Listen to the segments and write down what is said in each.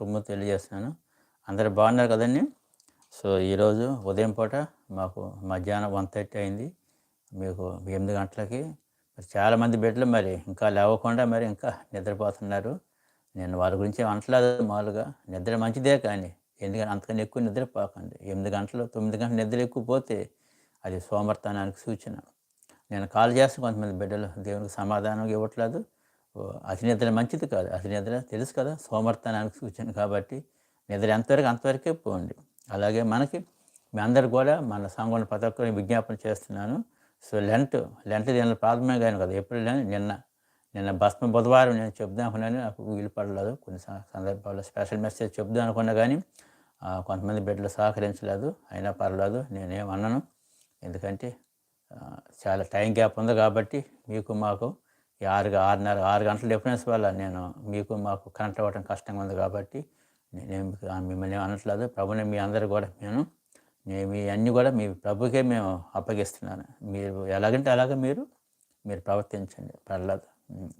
శుభము తెలియజేస్తున్నాను. అందరు బాగున్నారు కదండి? సో ఈరోజు ఉదయం పూట మాకు మధ్యాహ్నం వన్ థర్టీ అయింది. మీకు ఎనిమిది గంటలకి మరి చాలామంది బిడ్డలు మరి ఇంకా లేవకుండా మరి ఇంకా నిద్రపోతున్నారు. నేను వాళ్ళ గురించి అనట్లేదు మామూలుగా. నిద్ర మంచిదే కానీ ఎందుకంటే అంతకన్నా ఎక్కువ నిద్రపోకండి. ఎనిమిది గంటలు తొమ్మిది గంటలు నిద్ర ఎక్కువ పోతే అది సోమర్తనానికి సూచన. నేను కాల్ చేస్తే కొంతమంది బిడ్డలు దేవునికి సమాధానం ఇవ్వట్లేదు. అతి నిద్ర మంచిది కాదు. అతి నిద్ర తెలుసు కదా సోమర్తనానికి సూచన కాబట్టి నిద్ర ఎంతవరకు అంతవరకే పోండి. అలాగే మనకి మీ అందరు కూడా మన సంఘం ప్రతి ఒక్కరిని విజ్ఞాపన చేస్తున్నాను. సో లెంట్ లెంట్ దీనిలో ప్రాథమిక గాను కదా ఎప్పుడు లేని నిన్న నిన్న భస్మ బుధవారం నేను చెప్దాం అనుకున్నాను. నాకు వీలు పడలేదు. కొన్ని సందర్భాల్లో స్పెషల్ మెసేజ్ చెప్దాం అనుకున్నా కానీ కొంతమంది బిడ్డలు సహకరించలేదు. అయినా పర్లేదు నేనేమన్నాను ఎందుకంటే చాలా టైం గ్యాప్ ఉంది కాబట్టి మీకు మాకు ఆరు ఆరున్నర ఆరు గంటల డిఫరెన్స్ వల్ల నేను మీకు మాకు కనెక్ట్ అవ్వడం కష్టంగా ఉంది కాబట్టి నేను మిమ్మల్ని అనట్లేదు. ప్రభుని మీ అందరు కూడా నేను మీ అన్నీ కూడా మీ ప్రభుకే మేము అప్పగిస్తున్నాను. మీరు ఎలాగంటే అలాగ మీరు మీరు ప్రవర్తించండి. పర్లేదు.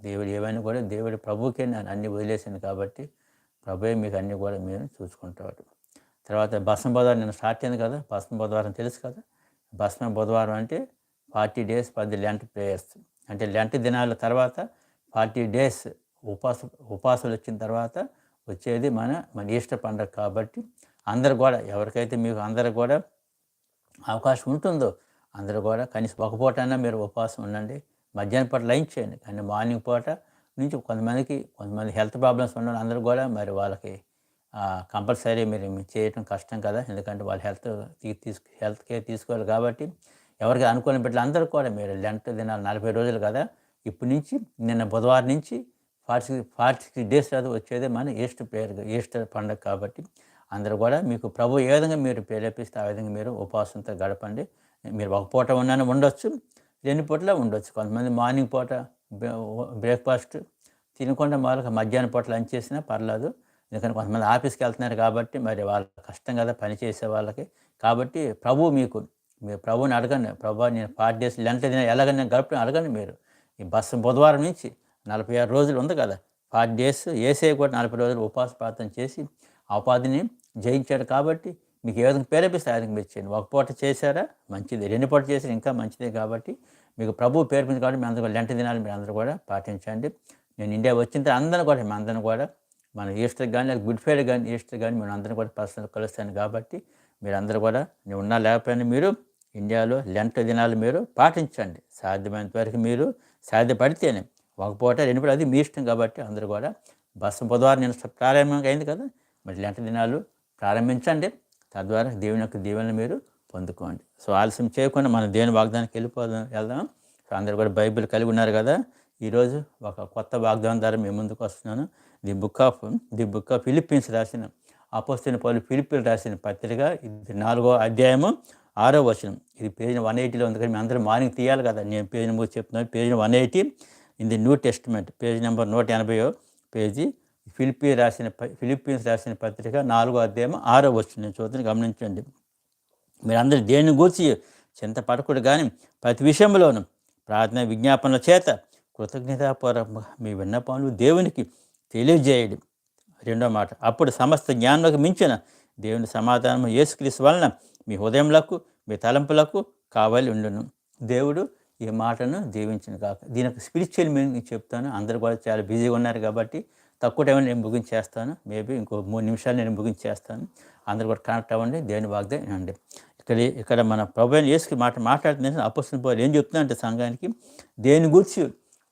దేవుడు ఏవైనా కూడా దేవుడి ప్రభుకే నేను అన్ని వదిలేసాను కాబట్టి ప్రభువే మీకు అన్నీ కూడా మీరు చూసుకుంటాడు. తర్వాత భస్మ బుధవారం నేను స్టార్ట్ అయింది కదా? భస్మ బుధవారం తెలుసు కదా? భస్మ బుధవారం అంటే ఫార్టీ డేస్ పది లెంట్ ప్రేయర్స్. అంటే లెంట దినాల తర్వాత ఫార్టీ డేస్ ఉపాస ఉపాసాలు వచ్చిన తర్వాత వచ్చేది మన మన ఈస్టర్ పండగ కాబట్టి అందరు కూడా ఎవరికైతే మీకు అందరు కూడా అవకాశం ఉంటుందో అందరూ కూడా కనీసం ఒక పూట అయినా మీరు ఉపవాసం ఉండండి. మధ్యాహ్నం పూట లంచ్ చేయండి. కానీ మార్నింగ్ పూట నుంచి కొంతమందికి కొంతమంది హెల్త్ ప్రాబ్లమ్స్ ఉన్న అందరూ కూడా మరి వాళ్ళకి కంపల్సరీ మీరు చేయటం కష్టం కదా. ఎందుకంటే వాళ్ళ హెల్త్ తీసుకు హెల్త్ కేర్ తీసుకోవాలి కాబట్టి ఎవరికి అనుకూలం పెట్టాలి అందరూ కూడా మీరు లెంట దినాలు నలభై రోజులు కదా ఇప్పటి నుంచి నిన్న బుధవారం నుంచి forty six forty six days తర్వాత వచ్చేది మన ఈస్టర్ పేరు ఈస్టర్ పండుగ కాబట్టి అందరూ కూడా మీకు ప్రభు ఏ విధంగా మీరు ప్రేరేపిస్తే ఆ విధంగా మీరు ఉపవాసంతో గడపండి. మీరు ఒక పూట ఉన్నాను ఉండొచ్చు రెండు పూటలో ఉండొచ్చు. కొంతమంది మార్నింగ్ పూట బ్రేక్ఫాస్ట్ తినకుండా వాళ్ళకి మధ్యాహ్నం పూట లంచ్ చేసినా పర్లేదు. ఎందుకంటే కొంతమంది ఆఫీస్కి వెళ్తున్నారు కాబట్టి మరి వాళ్ళ కష్టం కదా పని చేసే వాళ్ళకి. కాబట్టి ప్రభు మీకు మీరు ప్రభుని అడగండి. ప్రభు నేను ఫార్టీ డేస్ లెంత దిన ఎలాగ నేను గడపని అడగండి మీరు. ఈ బస్సు బుధవారం నుంచి నలభై ఆరు రోజులు ఉంది కదా. ఫార్టీ డేస్ ఏసే కూడా నలభై రోజులు ఉపవాస ప్రార్థన చేసి ఆ ఉపాధిని జయించాడు కాబట్టి మీకు ఏ విధంగా ప్రేరేపిస్తే ఆ విధంగా మీరు చేయండి. ఒక పూట చేశారా? మంచిది. రెండు పూట చేసారు ఇంకా మంచిదే కాబట్టి మీకు ప్రభు పేర్పింది కాబట్టి మీ అందరూ కూడా లెంట దినాలు మీరు అందరూ కూడా పాటించండి. నేను ఇండియా వచ్చిన తర్వాత అందరూ కూడా మీ అందరిని కూడా మన ఈస్టర్ కానీ లేదా గుడ్ ఫ్రైడే కానీ ఈస్టర్ కానీ మేము అందరం కూడా పర్సనల్ కలుస్తాను కాబట్టి మీరు అందరూ కూడా నేను ఉన్నా లేకపోయినా మీరు ఇండియాలో లెంట దినాలు మీరు పాటించండి. సాధ్యమైనంత వరకు మీరు సాధ్యపడితేనే. ఒక పూట రెండు పూట అది మీ ఇష్టం కాబట్టి అందరూ కూడా బస్సు బుధవారం నేను ప్రారంభంగా అయింది కదా మరి లెంట దినాలు ప్రారంభించండి. తద్వారా దేవుని యొక్క దీవెనలు మీరు పొందుకోండి. సో ఆలస్యం చేయకుండా మనం దేవుని వాగ్దానానికి వెళ్ళిపోదాం వెళ్దాం. సో అందరూ కూడా బైబిల్ కలిగి ఉన్నారు కదా. ఈరోజు ఒక కొత్త వాగ్దానం ద్వారా మేము ముందుకు వస్తున్నాను. The book of the book of Philippians రాసిన అపోస్తున్న పౌలు ఫిలిప్పీలు రాసిన పత్రిక ఇది నాలుగో అధ్యాయము ఆరో వచనం. ఇది పేజ్ వన్ ఎయిటీలో ఉంది కానీ అందరూ మార్నింగ్ తీయాలి కదా. నేను పేజ్ నెంబర్ చెప్తున్నాను. Page one eighty in the new testament. Page number నూట ఎనభై పేజీ ఫిలిపీ రాసిన ప- ఫిలిప్పీన్స్ రాసిన పత్రిక నాలుగో అధ్యాయం ఆరో వచనం. నేను చూద్దాం గమనించండి. మీరందరూ దేని గూర్చి చింతపడకూడదు కానీ ప్రతి విషయంలోనూ ప్రార్థన విజ్ఞాపనల చేత కృతజ్ఞతాపూర్వకంగా మీ విన్నపములు దేవునికి తెలియజేయడం. రెండో మాట. అప్పుడు సమస్త జ్ఞానంలోకి మించిన దేవుని సమాధానం యేసుక్రీస్తు వలన మీ హృదయములకు మీ తలంపులకు కావాలి ఉండును. దేవుడు ఈ మాటను దీవించిన కాక దీని యొక్క స్పిరిచువల్ మీనింగ్ చెప్తాను. అందరూ కూడా చాలా బిజీగా ఉన్నారు కాబట్టి తక్కువ టైంలో నేను ముగించేస్తాను. మేబీ ఇంకో మూడు నిమిషాలు నేను ముగించేస్తాను. అందరూ కూడా కనెక్ట్ అవ్వండి. దేవుని వాగ్దే వినండి. ఇక్కడ ఇక్కడ మన ప్రభు యేసుకి మాట మాట్లాడుతున్న అపోసిన పోలు ఏం చెప్తున్నా అంటే సంఘానికి దేని గురించి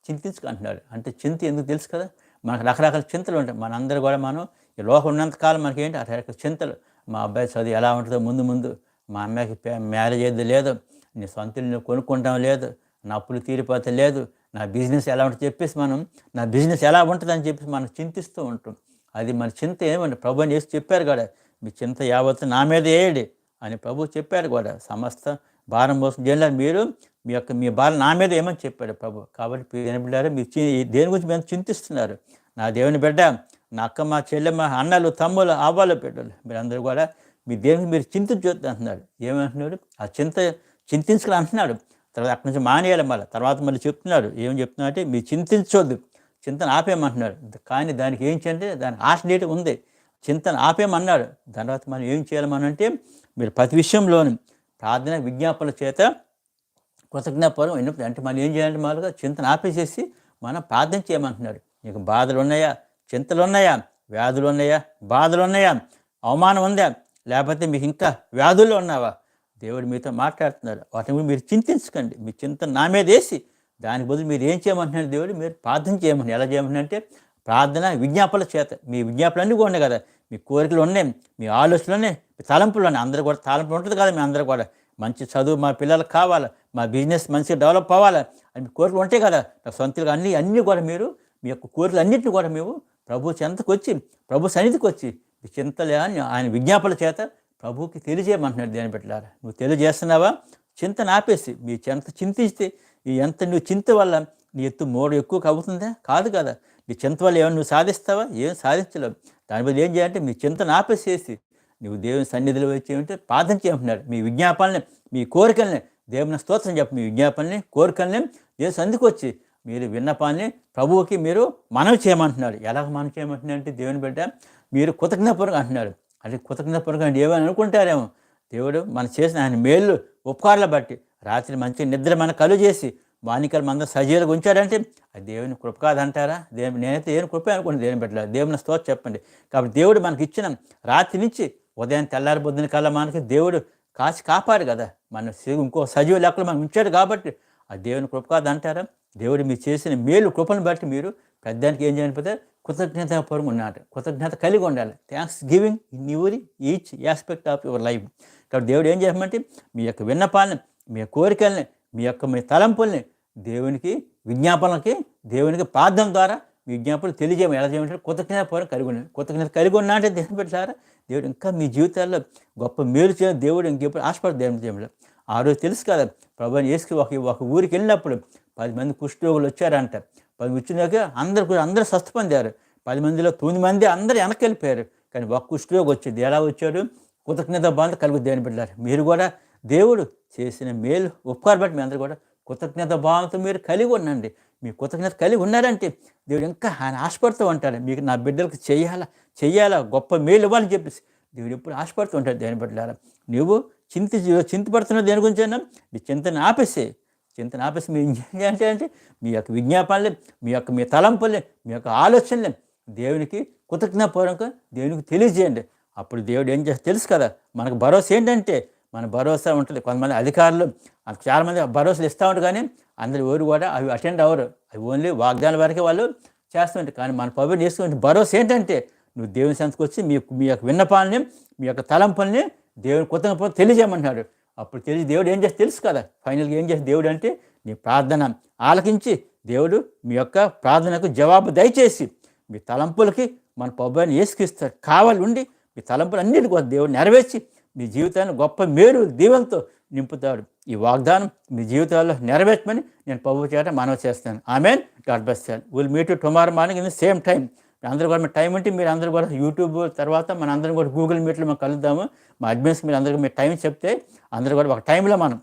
చింతించుకుంటున్నాడు. అంటే చింత ఎందుకు తెలుసు కదా? మనకు రకరకాల చింతలు ఉంటాయి. మనందరూ కూడా మనం ఈ లోకం ఉన్నంతకాలం మనకి ఏంటి రకరకాల చింతలు. మా అబ్బాయి చదువు ఎలా ఉంటుందో ముందు ముందు. మా అమ్మాయికి మ్యారేజ్ అయ్యేది లేదు. నీ సొంత ఇల్లు కొనుక్కుంటాం లేదు. నా అప్పులు తీరిపోతే లేదు. నా బిజినెస్ ఎలా ఉంటుంది చెప్పేసి మనం నా బిజినెస్ ఎలా ఉంటుందని చెప్పేసి మనం చింతిస్తూ ఉంటాం. అది మన చింత ఏమంటే ప్రభు అని చేసి చెప్పారు కూడా మీ చింత యావత్తు నా మీద వేయడి అని ప్రభు చెప్పారు కూడా. సమస్త భారం మోసం చేయాలి మీరు మీ యొక్క మీ భారం నా మీద ఏమని చెప్పాడు ప్రభు. కాబట్టి దేని బిడ్డారు మీరు దేని గురించి మేము చింతిస్తున్నారు? నా దేవుని బిడ్డ నా అక్క మా చెల్లెమ్మ అన్నలు తమ్ములు అవ్వాలి బిడ్డలు. మీరందరూ కూడా మీ దేవుని మీరు చింతించొద్దు అంటున్నాడు. ఏమంటున్నాడు? ఆ చింత చింతించుకుని అంటున్నాడు. తర్వాత అక్కడి నుంచి మానేయాలి మళ్ళీ. తర్వాత మళ్ళీ చెప్తున్నాడు. ఏం చెప్తున్నా అంటే మీరు చింతించొద్దు. చింతన ఆపేయమంటున్నాడు. కానీ దానికి ఏం ఏంటంటే దానికి ఆశ డేట్ ఉంది. చింతన ఆపేయమన్నాడు. తర్వాత మనం ఏం చేయాలమనంటే మీరు ప్రతి విషయంలోనూ ప్రార్థన విజ్ఞాపనల చేత కృతజ్ఞపరం ఎన్నప్పుడు అంటే మనం ఏం చేయాలంటే మామూలుగా చింతన ఆపేసేసి మనం ప్రార్థన చేయమంటున్నాడు. నీకు బాధలు ఉన్నాయా? చింతలు ఉన్నాయా వ్యాధులు ఉన్నాయా బాధలు ఉన్నాయా అవమానం ఉందా లేకపోతే మీకు ఇంకా వ్యాధుల్లో ఉన్నావా? దేవుడు మీతో మాట్లాడుతున్నారు. వాటిని కూడా మీరు చింతించకండి. మీ చింత నా మీద వేసి దాని బదులు మీరు ఏం చేయమంటున్నారు దేవుడు? మీరు ప్రార్థన చేయమని. ఎలా చేయమని అంటే ప్రార్థన విజ్ఞాపనల చేత. మీ విజ్ఞాపనలు అన్నీ కూడా ఉన్నాయి కదా. మీ కోరికలు ఉన్నాయి. మీ ఆలోచనలు ఉన్నాయి. మీ తలంపులు ఉన్నాయి. అందరూ కూడా తలంపులు ఉంటుంది కదా మీ అందరూ కూడా. మంచి చదువు మా పిల్లలకు కావాలా? మా బిజినెస్ మంచిగా డెవలప్ అవ్వాలా? అని మీ కోరికలు ఉంటాయి కదా. నా సొంతగా అన్నీ అన్నీ కూడా మీరు మీ యొక్క కోరికలు అన్నింటినీ కూడా మేము ప్రభు చెంతకు వచ్చి ప్రభు సన్నిధికి వచ్చి చింతలే అని ఆయన విజ్ఞాపన చేత ప్రభుకి తెలియజేయమంటున్నాడు దేని పెట్టారా నువ్వు తెలియజేస్తున్నావా? చింత ఆపేసి మీ చెంత చింతిస్తే ఈ ఎంత నువ్వు చింత వల్ల నీ ఎత్తు మోడు ఎక్కువ అవుతుందా కాదు కదా. నీ చింత వల్ల ఏమైనా నువ్వు సాధిస్తావా? ఏం సాధించలేవు. దాని మీద ఏం చేయాలంటే మీ చింత నాపేసేసి నువ్వు దేవుని సన్నిధిలో వచ్చి ఏమంటే ప్రార్థన చేయమంటున్నాడు. మీ విజ్ఞాపనని మీ కోరికల్ని దేవుని స్తోత్రం చెప్పు మీ విజ్ఞాపనని కోరికల్ని దేవుని సందుకు వచ్చి మీరు విన్నపాన్ని ప్రభువుకి మీరు మనవి చేయమంటున్నారు. ఎలాగ మనం చేయమంటున్నాడు అంటే దేవుని బిడ్డ మీరు కృతజ్ఞపూర్వకం అంటున్నారు. అంటే కృతజ్ఞపూర్వకం అంటే ఏమని అనుకుంటారేమో? దేవుడు మన చేసిన ఆయన మేళ్ళు ఉపకారాలు బట్టి రాత్రి మంచి నిద్ర మన కలు చేసి వానికలు మన సజీవులుగా ఉంచాడంటే అది దేవుని కృప కాదంటారా దేవుని నేనైతే ఏం కృప అనుకోండి దేవుని పెట్టలేదు దేవుని స్తోత్ర చెప్పండి. కాబట్టి దేవుడు మనకి ఇచ్చిన రాత్రి నుంచి ఉదయం తెల్లారి పొద్దున కల్లా మనకి దేవుడు కాచి కాపాడు కదా. మన ఇంకో సజీవ లెక్కలు మనం ఉంచాడు కాబట్టి ఆ దేవుని కృప కాదంటారా దేవుడు మీరు చేసిన మేలు కృపను బట్టి మీరు పెద్దానికి ఏం చేయకపోతే కృతజ్ఞతాపూర్వం ఉన్నారు కృతజ్ఞత కలిగి ఉండాలి. Thanksgiving in your each aspect of your life కాబట్టి దేవుడు ఏం చేయమంటే మీ యొక్క విన్నపాలని మీ కోరికల్ని మీ యొక్క మీ తలంపుల్ని దేవునికి విజ్ఞాపనలకి దేవునికి ప్రార్థన ద్వారా విజ్ఞాపనలు తెలియజేయము ఎలా చేయమంటే కృతజ్ఞతాపూర్వం కలిగి ఉండాలి. కృతజ్ఞత కలిగి ఉన్నా అంటే దేవుని పెట్టారా దేవుడు ఇంకా మీ జీవితాల్లో గొప్ప మేలు చేయ దేవుడు ఇంకెప్పుడు ఆశపడ దేవుని చేయడంలో ఆ రోజు తెలుసు కదా ప్రభు వేసుకుని ఒక ఒక ఊరికి వెళ్ళినప్పుడు పది మంది కుష్ఠరోగులు వచ్చారంట పది వచ్చినాక అందరు అందరూ స్వస్థ పది మందిలో తొమ్మిది మంది అందరూ వెనక్కి వెళ్ళిపోయారు. కానీ ఒక కుష్ఠరోగి వచ్చింది ఎలా వచ్చాడు? కృతజ్ఞత బాధ కలుగు దేని బిడ్డారు మీరు కూడా దేవుడు చేసిన మేలు ఉపకారం బట్టి మీ అందరూ కూడా కృతజ్ఞత భావంతో మీరు కలిగి ఉండండి. మీ కృతజ్ఞత కలిగి ఉన్నారంటే దేవుడు ఇంకా ఆయన ఆశపడుతూ ఉంటాడు. మీకు నా బిడ్డలకు చెయ్యాలా చెయ్యాలా గొప్ప మేలు ఇవ్వాలని చెప్పేసి దేవుడు ఎప్పుడు ఆశపడుతూ ఉంటాడు దేని బిడ్డలారా. నువ్వు చింత చింతపడుతున్న దేని గురించి అయినా నీ చింతను ఆపేసే. చింతన ఆపేసి మీ అంటే మీ యొక్క విజ్ఞాపనలే మీ యొక్క మీ తలంపులే మీ యొక్క ఆలోచనలే దేవునికి కృతజ్ఞపూర్వక దేవునికి తెలియజేయండి అప్పుడు దేవుడు ఏం చేస్తే తెలుసు కదా మనకు భరోసా ఏంటంటే మన భరోసా ఉంటుంది కొంతమంది అధికారులు చాలామంది భరోసాలు ఇస్తూ ఉంటారు కానీ అందరు ఎవరు కూడా అవి అటెండ్ అవ్వరు అవి ఓన్లీ వాగ్దానాల వరకే వాళ్ళు చేస్తుంటారు కానీ మన పబ్లిక్ చేసుకుంటే భరోసా ఏంటంటే నువ్వు దేవుని సంతకు వచ్చి మీ మీ యొక్క విన్నపాలని మీ యొక్క తలంపుల్ని దేవుని కృతజ్ఞత తెలియజేయమంటున్నాడు అప్పుడు తెలిసి దేవుడు ఏం చేస్తే తెలుసు కదా? ఫైనల్గా ఏం చేస్తే దేవుడు అంటే నీ ప్రార్థన ఆలకించి దేవుడు మీ యొక్క ప్రార్థనకు జవాబు దయచేసి మీ తలంపులకి మన పబ్బాన్ని వేసుకిస్తాడు కావాలి ఉండి మీ తలంపులు అన్నిటి కూడా దేవుడు నెరవేర్చి మీ జీవితాన్ని గొప్ప మేలు దీవెనతో నింపుతాడు. ఈ వాగ్దానం మీ జీవితాల్లో నెరవేర్చమని నేను ప్రభు చేత మనవి చేస్తాను amen. God best will meet tomorrow morning in the same time అందరూ కూడా మీ టైం ఉంటే మీరు అందరూ కూడా యూట్యూబ్ తర్వాత మన అందరం కూడా గూగుల్ మీట్లో మనం కలుద్దాము. మా అడ్మిన్స్ మీరు అందరికీ మీరు టైం చెప్తే అందరూ కూడా ఒక టైంలో మనం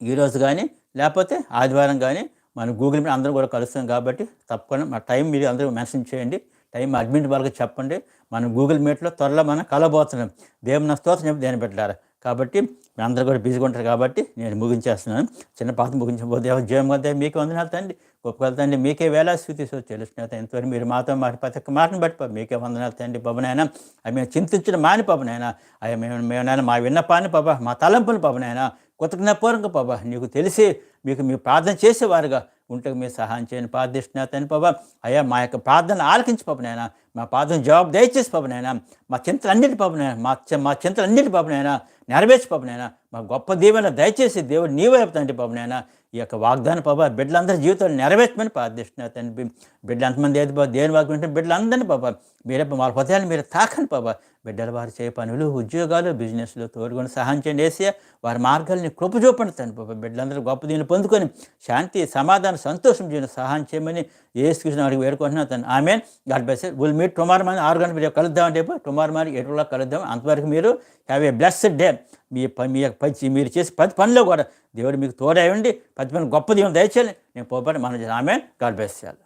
ఈరోజు కానీ లేకపోతే ఆదివారం కానీ మనం గూగుల్ మీద అందరం కూడా కలుస్తాం కాబట్టి తప్పకుండా మా టైం మీరు అందరూ మెన్షన్ చేయండి. టైం అడ్మిట్ వాళ్ళకి చెప్పండి. మనం గూగుల్ మీట్లో త్వరలో మనం కలబోతున్నాం దేవుని స్తోత్రం చెప్పి దేని పెట్టారు కాబట్టి మీ అందరూ కూడా బిజీగా ఉంటారు కాబట్టి నేను ముగించేస్తున్నాను. చిన్న పాత ముగించబోతే జయం కదా మీకే వందనాలు తండ్రి. గొప్ప తండ్రి మీకే వేలా స్థితి సో తెలుస్తున్నా ఎంతవరకు మీరు మాతో మాట ప్రతి ఒక్క మాటను బట్టి మీకే వందనాలు తండ్రి పబనైనా అవి మేము చింతించిన మాని పబనైనా అవి మేము మేమైనా మా విన్నపాన్ని పాప మా తలంపుని పబనైనా కృతజ్ఞపూర్వక పాప నీకు తెలిసి మీకు మీ ప్రార్థన చేసేవారుగా. ఉంటే మీరు సహాయం చేయని ప్రార్థిస్తున్నా తండ్రి పాప అయ్యా మా యొక్క ప్రార్థన ఆలకించి పాపనైనా మా ప్రార్థన జవాబు దయచేసి పాపనైనా మా చింతలన్నిటి పాపనైనా మా చి- మా చింతలన్నిటి పాపనైనా నెరవేర్చి పాపనైనా మా గొప్ప దీవెన దయచేసి దేవుడు నీవే తండ్రి పాపనైనా ఈ యొక్క వాగ్దాన పాప బిడ్డలందరి జీవితాలు నెరవేర్చమని ప్రార్థిస్తున్నా తండ్రి బిడ్డలు ఎంతమంది ఏది బాబు దేని వాగ్దానం వింటే బిడ్డలందరినీ పాప మీరే వాళ్ళ హృదయాన్ని మీరు తాకని పాప బిడ్డల వారు చేయ పనులు ఉద్యోగాలు బిజినెస్లు తోడుకొని సహాయం చేయండి. వేసి వారి మార్గాల్ని కృప చూపండి తండ్రి పాప బిడ్డలందరూ గొప్ప దీన్ని పొందుకొని శాంతి సమాధానం సంతోషం చేయని సహాయం చేయమని ఏసుకృష్ణ వారికి వేడుకుంటున్నాను తను ఆమె God bless will meet tomorrow morning ఆరు గంటల మీరు కలుద్దాం అంటే టుమారో మార్నింగ్ ఎటులా కలుద్దాం. అంతవరకు మీరు హ్యావ్ ఏ బ్లెస్డ్ డే మీ మీ యొక్క మీరు చేసే ప్రతి పనిలో కూడా దేవుడు మీకు తోడై ఉండి ప్రతి పని గొప్ప దేవుని దయచేయాలి నేను పోపాటు మనం ఆమె గాడ్ బ్లెస్ చేయాలి